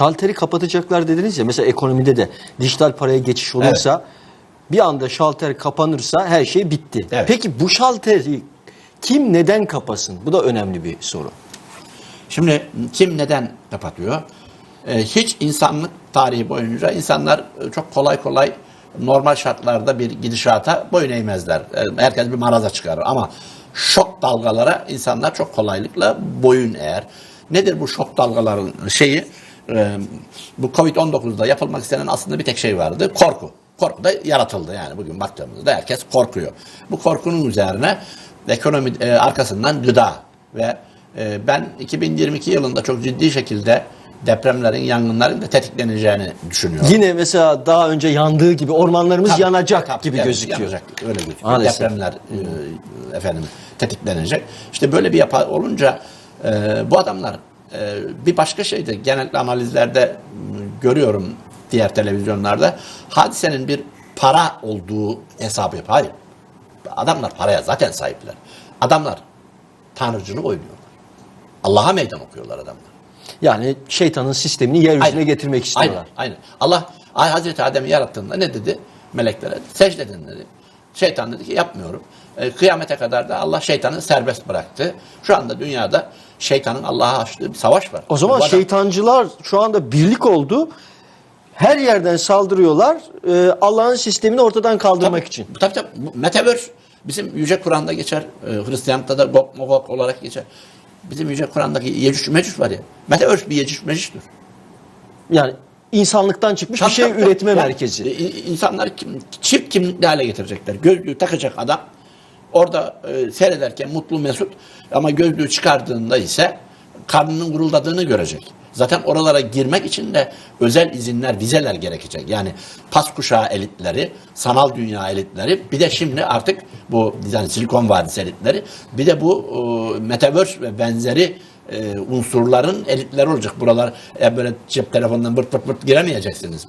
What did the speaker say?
Şalteri kapatacaklar dediniz ya mesela ekonomide de dijital paraya geçiş olursa bir anda şalter kapanırsa her şey bitti. Evet. Peki bu şalteri kim neden kapasın? Bu da önemli bir soru. Şimdi kim neden kapatıyor? Ee, hiç insanlık tarihi boyunca insanlar e, çok kolay kolay normal şartlarda bir gidişata boyun eğmezler. Ee, herkes bir maraza çıkarır ama şok dalgalara insanlar çok kolaylıkla boyun eğer. Nedir bu şok dalgaların şeyi? Bu Covid-19'da yapılmak istenen aslında bir tek şey vardı. Korku. Korku da yaratıldı yani bugün baktığımızda herkes korkuyor. Bu korkunun üzerine ekonomi e, arkasından gıda ve e, ben 2022 yılında çok ciddi şekilde depremlerin, yangınların da tetikleneceğini düşünüyorum. Yine mesela daha önce yandığı gibi ormanlarımız Tabii, yanacak tabii, gibi evet, gözüküyor. yanacak, öyle gözüküyor. Maalesef. Depremler e, efendim tetiklenecek. İşte böyle bir yapı olunca e, bu adamlar bir başka şey de genellikle analizlerde görüyorum diğer televizyonlarda hadisenin bir para olduğu hesabı yapıyor. Hayır. Adamlar paraya zaten sahipler. Adamlar tanrıcılık oynuyorlar. Allah'a meydan okuyorlar adamlar. Yani şeytanın sistemini yeryüzüne Aynen. getirmek istiyorlar. Aynen, aynen. Allah Hazreti Adem'i yarattığında ne dedi? Meleklere secde edin dedi. Şeytan dedi ki yapmıyorum. E, kıyamete kadar da Allah şeytanı serbest bıraktı. Şu anda dünyada şeytanın Allah'a açtığı bir savaş var. O zaman adam- şeytancılar şu anda birlik oldu. Her yerden saldırıyorlar e, Allah'ın sistemini ortadan kaldırmak için. Bu Tabii tabii. Metaverse bizim Yüce Kur'an'da geçer. E, Hristiyanlıkta da Gog Magog olarak geçer. Bizim Yüce Kur'an'daki Yecüc Mecüc var ya. Metaverse bir Yecüc Mecüc'tür. Yani insanlıktan çıkmış bir şey tabii, üretme tabii. merkezi. Yani, e, insanlar kim, çift kimlikli hale getirecekler. Gözlüğü takacak adam orada e, seyrederken mutlu mesut ama gözlüğü çıkardığında ise karnının guruldadığını görecek. Zaten oralara girmek için de özel izinler, vizeler gerekecek. Yani pas kuşağı elitleri, sanal dünya elitleri, bir de şimdi artık bu yani Silikon Vadisi elitleri, bir de bu e, Metaverse ve benzeri e, unsurların elitleri olacak. Buralar e, böyle cep telefonundan bırt bırt bırt giremeyeceksiniz.